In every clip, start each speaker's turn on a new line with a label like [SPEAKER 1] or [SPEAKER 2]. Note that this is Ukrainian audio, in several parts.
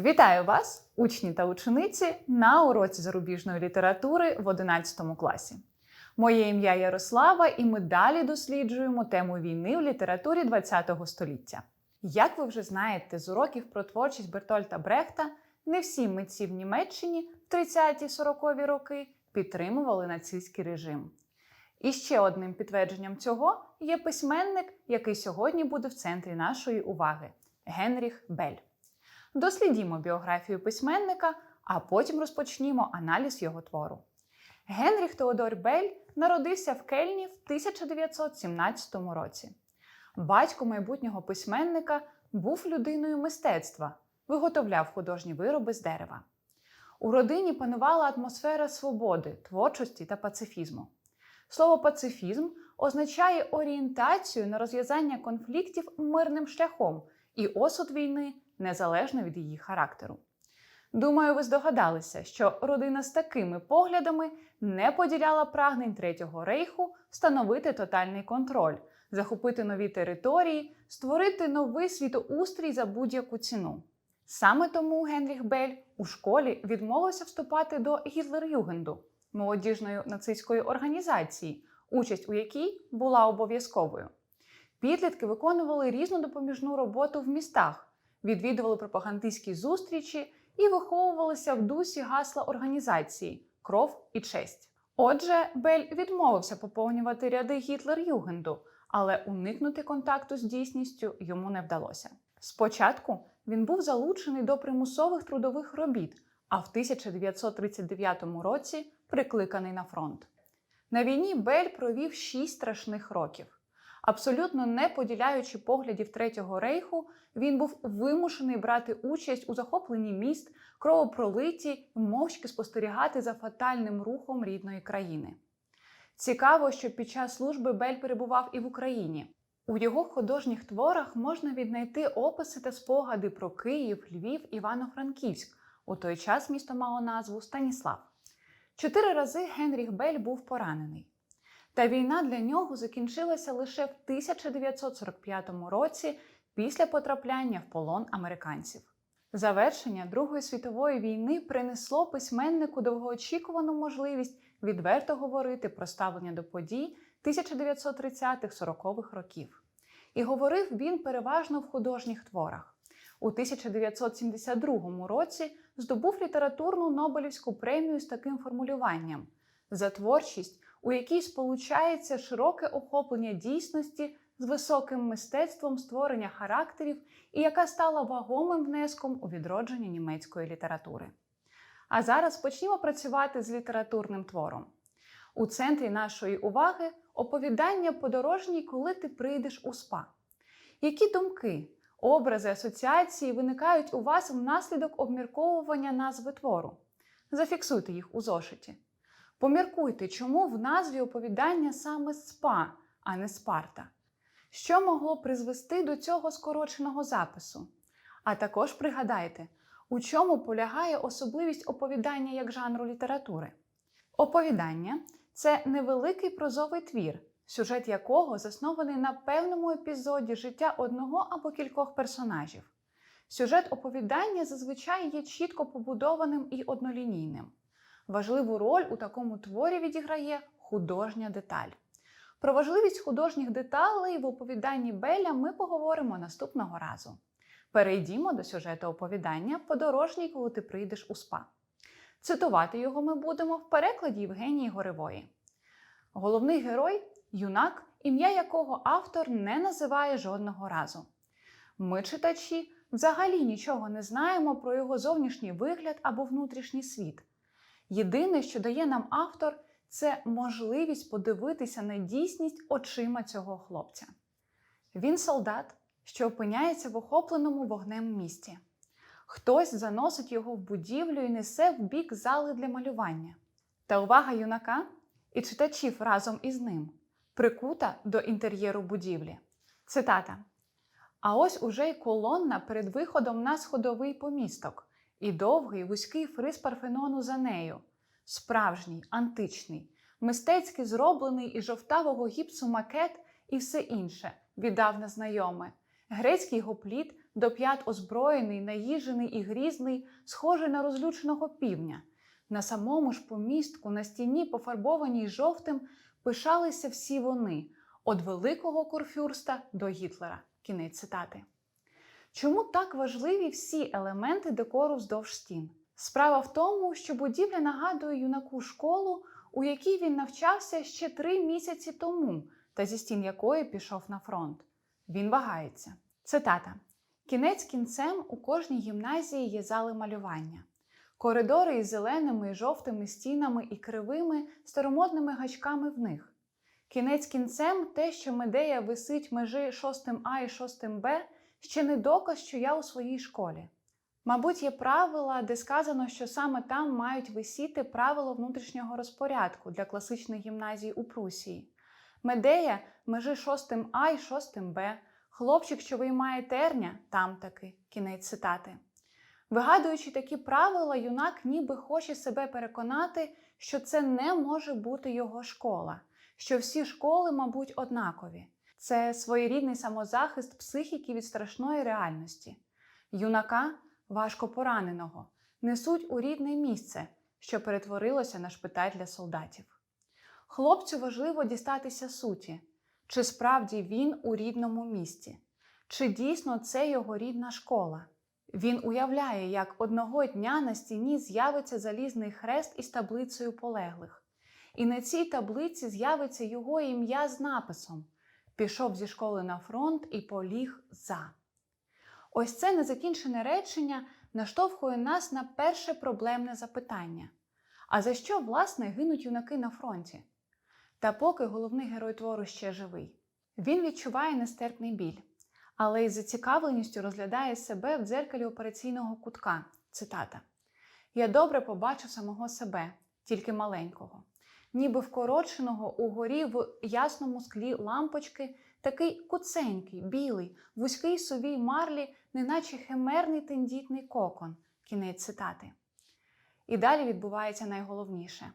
[SPEAKER 1] Вітаю вас, учні та учениці, на уроці зарубіжної літератури в 11 класі. Моє ім'я Ярослава, і ми далі досліджуємо тему війни в літературі ХХ століття. Як ви вже знаєте з уроків про творчість Бертольта Брехта, не всі митці в Німеччині в 30-40-ві роки підтримували нацистський режим. І ще одним підтвердженням цього є письменник, який сьогодні буде в центрі нашої уваги Генріх Бель. Дослідімо біографію письменника, а потім розпочнімо аналіз його твору. Генріх Теодор Бель народився в Кельні в 1917 році. Батько майбутнього письменника був людиною мистецтва, виготовляв художні вироби з дерева. У родині панувала атмосфера свободи, творчості та пацифізму. Слово пацифізм означає орієнтацію на розв'язання конфліктів мирним шляхом і осуд війни незалежно від її характеру. Думаю, ви здогадалися, що родина з такими поглядами не поділяла прагнень Третього рейху встановити тотальний контроль, захопити нові території, створити новий світоустрій за будь-яку ціну. Саме тому Генріх Бель у школі відмовився вступати до Гітлер-Югенду, молодіжної нацистської організації, участь у якій була обов'язковою. Підлітки виконували різну допоміжну роботу в містах, відвідували пропагандистські зустрічі і виховувалися в дусі гасла організації кров і честь. Отже, Бель відмовився поповнювати ряди Гітлер-Югенду, але уникнути контакту з дійсністю йому не вдалося. Спочатку він був залучений до примусових трудових робіт, а в 1939 році прикликаний на фронт. На війні Бель провів шість страшних років. Абсолютно не поділяючи поглядів Третього рейху, він був вимушений брати участь у захопленні міст, кровопролитті мовчки спостерігати за фатальним рухом рідної країни. Цікаво, що під час служби Бель перебував і в Україні. У його художніх творах можна віднайти описи та спогади про Київ, Львів, Івано-Франківськ. У той час місто мало назву Станіслав. Чотири рази Генріх Бель був поранений. Та війна для нього закінчилася лише в 1945 році після потрапляння в полон американців. Завершення Другої світової війни принесло письменнику довгоочікувану можливість відверто говорити про ставлення до подій 1930-40-х років. І говорив він переважно в художніх творах. У 1972 році здобув літературну Нобелівську премію з таким формулюванням за творчість, у якій сполучається широке охоплення дійсності з високим мистецтвом створення характерів і яка стала вагомим внеском у відродження німецької літератури. А зараз почнімо працювати з літературним твором. У центрі нашої уваги оповідання подорожній, коли ти прийдеш у спа. Які думки, образи, асоціації виникають у вас внаслідок обмірковування назви твору? Зафіксуйте їх у зошиті. Поміркуйте, чому в назві оповідання саме спа, а не спарта. Що могло призвести до цього скороченого запису? А також пригадайте, у чому полягає особливість оповідання як жанру літератури. Оповідання це невеликий прозовий твір, сюжет якого заснований на певному епізоді життя одного або кількох персонажів. Сюжет оповідання зазвичай є чітко побудованим і однолінійним. Важливу роль у такому творі відіграє художня деталь. Про важливість художніх деталей в оповіданні Беля ми поговоримо наступного разу. Перейдімо до сюжету оповідання Подорожній, коли ти прийдеш у спа. Цитувати його ми будемо в перекладі Євгенії Горевої. Головний герой юнак, ім'я якого автор не називає жодного разу. Ми, читачі, взагалі нічого не знаємо про його зовнішній вигляд або внутрішній світ. Єдине, що дає нам автор, це можливість подивитися на дійсність очима цього хлопця. Він солдат, що опиняється в охопленому вогнем місті. Хтось заносить його в будівлю і несе в бік зали для малювання. Та увага юнака і читачів разом із ним прикута до інтер'єру будівлі. Цитата. А ось уже й колонна перед виходом на сходовий помісток, і довгий вузький фриз парфенону за нею. Справжній, античний, мистецьки зроблений із жовтавого гіпсу макет і все інше, віддавна знайоме, грецький гопліт до п'ят озброєний, наїжений і грізний, схожий на розлюченого півня. На самому ж помістку, на стіні, пофарбованій жовтим, пишалися всі вони від великого курфюрста до Гітлера. Кінець цитати. Чому так важливі всі елементи декору вздовж стін? Справа в тому, що будівля нагадує юнаку школу, у якій він навчався ще три місяці тому, та зі стін якої пішов на фронт. Він вагається. Цитата: Кінець кінцем у кожній гімназії є зали малювання. Коридори із зеленими і жовтими стінами і кривими старомодними гачками в них. Кінець кінцем те, що медея висить межі 6 А і 6 Б, ще не доказ, що я у своїй школі. Мабуть, є правила, де сказано, що саме там мають висіти правила внутрішнього розпорядку для класичних гімназій у Прусії. Медея межі 6 А і 6 Б, хлопчик, що виймає терня, там таки, кінець цитати. Вигадуючи такі правила, юнак ніби хоче себе переконати, що це не може бути його школа, що всі школи, мабуть, однакові. Це своєрідний самозахист психіки від страшної реальності. Юнака, важко пораненого, несуть у рідне місце, що перетворилося на шпиталь для солдатів. Хлопцю важливо дістатися суті, чи справді він у рідному місті, чи дійсно це його рідна школа. Він уявляє, як одного дня на стіні з'явиться залізний хрест із таблицею полеглих, і на цій таблиці з'явиться його ім'я з написом Пішов зі школи на фронт і поліг за. Ось це незакінчене речення наштовхує нас на перше проблемне запитання: а за що, власне, гинуть юнаки на фронті? Та поки головний герой твору ще живий. Він відчуває нестерпний біль, але із зацікавленістю розглядає себе в дзеркалі операційного кутка. Цитата: Я добре побачив самого себе, тільки маленького, ніби вкороченого угорі в ясному склі лампочки, такий куценький, білий, вузький совій марлі, неначе химерний тендітний кокон. Кінець цитати. І далі відбувається найголовніше.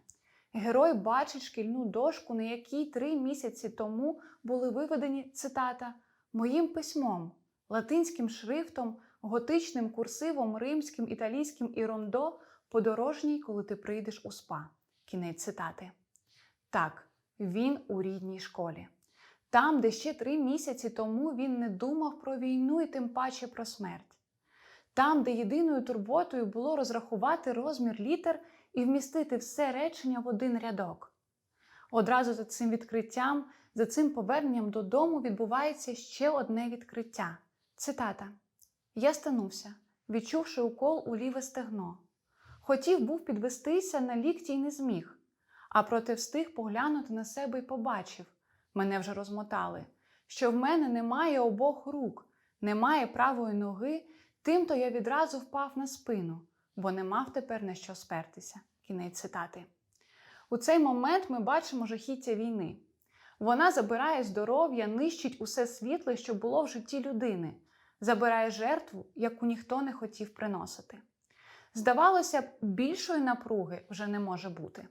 [SPEAKER 1] Герой бачить шкільну дошку, на якій три місяці тому були виведені цитата моїм письмом, латинським шрифтом, готичним курсивом, римським, італійським і рондо подорожній, коли ти прийдеш у спа. Кінець цитати. Так, він у рідній школі. Там, де ще три місяці тому він не думав про війну і тим паче про смерть. Там, де єдиною турботою було розрахувати розмір літер і вмістити все речення в один рядок. Одразу за цим відкриттям, за цим поверненням додому відбувається ще одне відкриття. Цитата: Я станувся, відчувши укол у ліве стегно. Хотів був підвестися на лікті й не зміг, а проте встиг поглянути на себе і побачив мене вже розмотали, що в мене немає обох рук, немає правої ноги, тимто я відразу впав на спину, бо не мав тепер на що спертися. Кінець цитати. У цей момент ми бачимо жахіття війни. Вона забирає здоров'я, нищить усе світле, що було в житті людини, забирає жертву, яку ніхто не хотів приносити. Здавалося б, більшої напруги вже не може бути.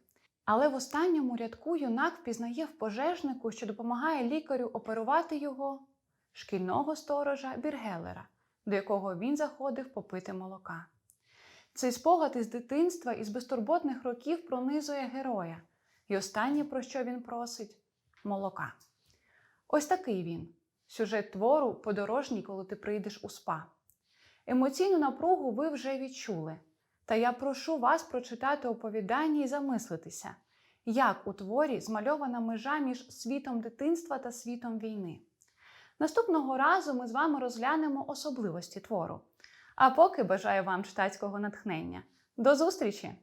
[SPEAKER 1] Але в останньому рядку юнак впізнає в пожежнику, що допомагає лікарю оперувати його шкільного сторожа Біргелера, до якого він заходив попити молока. Цей спогад із дитинства із безтурботних років пронизує героя, і останнє, про що він просить молока. Ось такий він сюжет твору подорожній, коли ти прийдеш у спа. Емоційну напругу ви вже відчули. Та я прошу вас прочитати оповідання і замислитися, як у творі змальована межа між світом дитинства та світом війни. Наступного разу ми з вами розглянемо особливості твору. А поки бажаю вам читацького натхнення. До зустрічі!